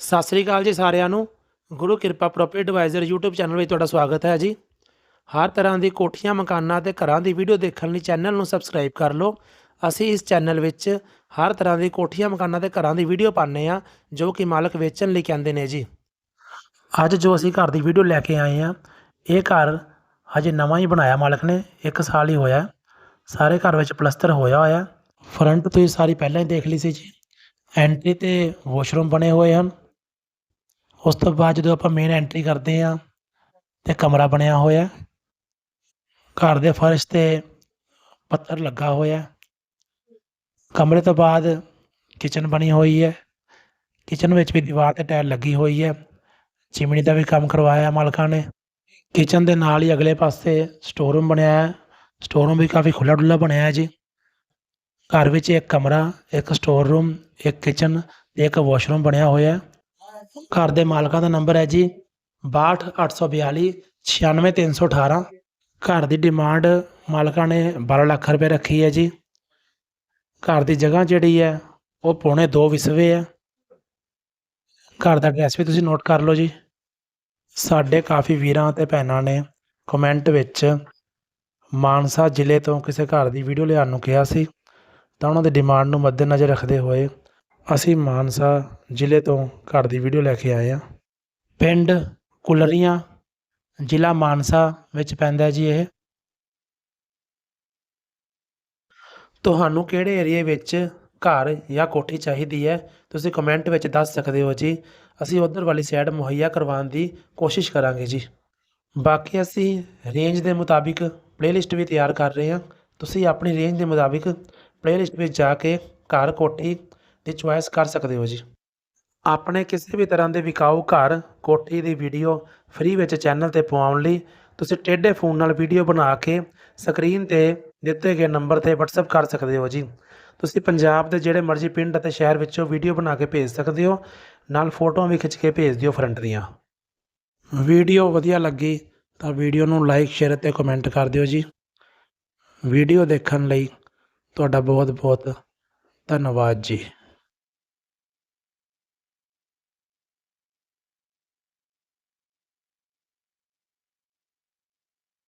ਸਤਿ ਸ੍ਰੀ ਅਕਾਲ ਜੀ ਸਾਰਿਆਂ ਨੂੰ। ਗੁਰੂ ਕਿਰਪਾ ਪ੍ਰੋਪਰਟੀ ਐਡਵਾਈਜ਼ਰ YouTube ਚੈਨਲ ਵਿੱਚ ਤੁਹਾਡਾ ਸਵਾਗਤ ਹੈ ਜੀ। ਹਰ ਤਰ੍ਹਾਂ ਦੀ ਕੋਠੀਆਂ, ਮਕਾਨਾਂ ਤੇ ਘਰਾਂ ਦੀ ਵੀਡੀਓ ਦੇਖਣ ਲਈ ਚੈਨਲ ਨੂੰ ਸਬਸਕ੍ਰਾਈਬ ਕਰ ਲਓ। ਅਸੀਂ ਇਸ ਚੈਨਲ ਵਿੱਚ ਹਰ ਤਰ੍ਹਾਂ ਦੀ ਕੋਠੀਆਂ, ਮਕਾਨਾਂ ਤੇ ਘਰਾਂ ਦੀ ਵੀਡੀਓ ਪਾਉਂਦੇ ਆ ਜੋ ਕਿ ਮਾਲਕ ਵੇਚਣ ਲਈ ਕਹਿੰਦੇ ਨੇ ਜੀ। ਅੱਜ ਜੋ ਅਸੀਂ ਘਰ ਦੀ ਵੀਡੀਓ ਲੈ ਕੇ ਆਏ ਆ ਇਹ ਘਰ ਹਜੇ ਨਵਾਂ ਹੀ ਬਣਾਇਆ ਮਾਲਕ ਨੇ 1 ਸਾਲ ਹੀ ਹੋਇਆ। ਸਾਰੇ ਘਰ ਵਿੱਚ ਪਲਸਤਰ ਹੋਇਆ ਹੋਇਆ। ਫਰੰਟ ਤੁਸੀਂ ਸਾਰੀ ਪਹਿਲਾਂ ਹੀ ਦੇਖ ਲਈ ਸੀ ਜੀ। ਐਂਟਰੀ ਤੇ ਵਾਸ਼ਰੂਮ ਬਣੇ ਹੋਏ ਹਨ। ਉਸ ਤੋਂ ਬਾਅਦ ਜਦੋਂ ਆਪਾਂ ਮੇਨ ਐਂਟਰੀ ਕਰਦੇ ਹਾਂ ਤੇ ਕਮਰਾ ਬਣਿਆ ਹੋਇਆ, ਘਰ ਦੇ ਫਰਸ਼ ਤੇ ਪੱਥਰ ਲੱਗਾ ਹੋਇਆ। ਕਮਰੇ ਤੋਂ ਬਾਅਦ ਕਿਚਨ ਬਣੀ ਹੋਈ ਹੈ। ਕਿਚਨ ਵਿੱਚ ਵੀ ਦੀਵਾਰ ਤੇ ਟਾਇਲ ਲੱਗੀ ਹੋਈ ਹੈ। ਚਿਮਨੀ ਦਾ ਵੀ ਕੰਮ ਕਰਵਾਇਆ ਮਾਲਕਾਂ ਨੇ। ਕਿਚਨ ਦੇ ਨਾਲ ਹੀ ਅਗਲੇ ਪਾਸੇ ਸਟੋਰ ਰੂਮ ਬਣਿਆ ਹੈ। ਸਟੋਰ ਰੂਮ ਵੀ ਕਾਫੀ ਖੁੱਲਾ ਡੁੱਲਾ ਬਣਿਆ ਹੈ ਜੀ। ਘਰ ਵਿੱਚ ਇੱਕ ਕਮਰਾ, ਇੱਕ ਸਟੋਰ ਰੂਮ ਇੱਕ ਕਿਚਨ ਤੇ ਇੱਕ ਵਾਸ਼ਰੂਮ ਬਣਿਆ ਹੋਇਆ। ਹੈ ਘਰ ਦੇ ਮਾਲਕਾਂ ਦਾ ਨੰਬਰ ਹੈ ਜੀ 62842 96318 ਘਰ ਦੀ ਡਿਮਾਂਡ ਮਾਲਕਾਂ ਨੇ 12 ਲੱਖ ਰੁਪਏ ਰੱਖੀ ਹੈ ਜੀ। ਘਰ ਦੀ ਜਗ੍ਹਾ ਜਿਹੜੀ ਹੈ, ਉਹ ਪੌਣੇ 2 ਵਿਸਵੇ ਹੈ। ਘਰ ਦਾ ਐਡਰੈਸ ਵੀ ਤੁਸੀਂ ਨੋਟ ਕਰ ਲਓ ਜੀ। ਸਾਡੇ ਕਾਫੀ ਵੀਰਾਂ ਤੇ ਭੈਣਾਂ ਨੇ ਕਮੈਂਟ ਵਿੱਚ ਮਾਨਸਾ ਜ਼ਿਲ੍ਹੇ ਤੋਂ ਕਿਸੇ ਘਰ ਦੀ ਵੀਡੀਓ ਲਿਆਉਣ ਨੂੰ ਕਿਹਾ ਸੀ। ਤਾਂ ਉਹਨਾਂ ਦੀ ਡਿਮਾਂਡ ਨੂੰ ਮੱਦੇਨਜ਼ਰ ਰੱਖਦੇ ਹੋਏ ਅਸੀਂ ਮਾਨਸਾ ਜ਼ਿਲ੍ਹੇ ਤੋਂ ਘਰ ਦੀ ਵੀਡੀਓ ਲੈ ਕੇ ਆਏ ਹਾਂ। ਪਿੰਡ ਕੁਲਰੀਆਂ, ਜ਼ਿਲ੍ਹਾ ਮਾਨਸਾ ਵਿੱਚ ਪੈਂਦਾ ਜੀ ਇਹ। ਤੁਹਾਨੂੰ ਕਿਹੜੇ ਏਰੀਏ ਵਿੱਚ ਘਰ ਜਾਂ ਕੋਠੀ ਚਾਹੀਦੀ ਹੈ, ਤੁਸੀਂ ਕਮੈਂਟ ਵਿੱਚ ਦੱਸ ਸਕਦੇ ਹੋ ਜੀ। ਅਸੀਂ ਉਧਰ ਵਾਲੀ ਸਾਈਡ ਮੁਹੱਈਆ ਕਰਵਾਉਣ ਦੀ ਕੋਸ਼ਿਸ਼ ਕਰਾਂਗੇ ਜੀ। ਬਾਕੀ ਅਸੀਂ ਰੇਂਜ ਦੇ ਮੁਤਾਬਿਕ ਪਲੇਲਿਸਟ ਵੀ ਤਿਆਰ ਕਰ ਰਹੇ ਹਾਂ। ਤੁਸੀਂ ਆਪਣੀ ਰੇਂਜ ਦੇ ਮੁਤਾਬਿਕ ਪਲੇਲਿਸਟ ਵਿੱਚ ਜਾ ਕੇ ਘਰ, ਕੋਠੀ ਦੀ ਚੁਆਇਸ ਕਰ ਸਕਦੇ ਹੋ ਜੀ। ਆਪਣੇ ਕਿਸੇ ਵੀ ਤਰ੍ਹਾਂ ਦੇ ਵਿਕਾਊ ਘਰ, ਕੋਠੀ ਦੀ ਵੀਡੀਓ ਫ੍ਰੀ ਵਿੱਚ ਚੈਨਲ ਤੇ ਪਵਾਉਣ ਲਈ ਤੁਸੀਂ ਟੇਢੇ ਫੋਨ ਨਾਲ ਵੀਡੀਓ ਬਣਾ ਕੇ ਸਕਰੀਨ ਤੇ ਦਿੱਤੇ ਗਏ ਨੰਬਰ ਤੇ WhatsApp ਕਰ ਸਕਦੇ ਹੋ ਜੀ। ਤੁਸੀਂ ਪੰਜਾਬ ਦੇ ਜਿਹੜੇ ਮਰਜ਼ੀ ਪਿੰਡ ਅਤੇ ਸ਼ਹਿਰ ਵਿੱਚੋਂ ਵੀਡੀਓ ਬਣਾ ਕੇ ਭੇਜ ਸਕਦੇ ਹੋ, ਨਾਲ ਫੋਟੋਆਂ ਵੀ ਖਿੱਚ ਕੇ ਭੇਜ ਦਿਓ ਫਰੰਟ ਦੀਆਂ। ਵੀਡੀਓ ਵਧੀਆ ਲੱਗੀ ਤਾਂ ਵੀਡੀਓ ਨੂੰ ਲਾਈਕ ਸ਼ੇਅਰ ਅਤੇ ਕਮੈਂਟ ਕਰ ਦਿਓ ਜੀ। ਵੀਡੀਓ ਦੇਖਣ ਲਈ ਤੁਹਾਡਾ ਬਹੁਤ ਬਹੁਤ ਧੰਨਵਾਦ ਜੀ।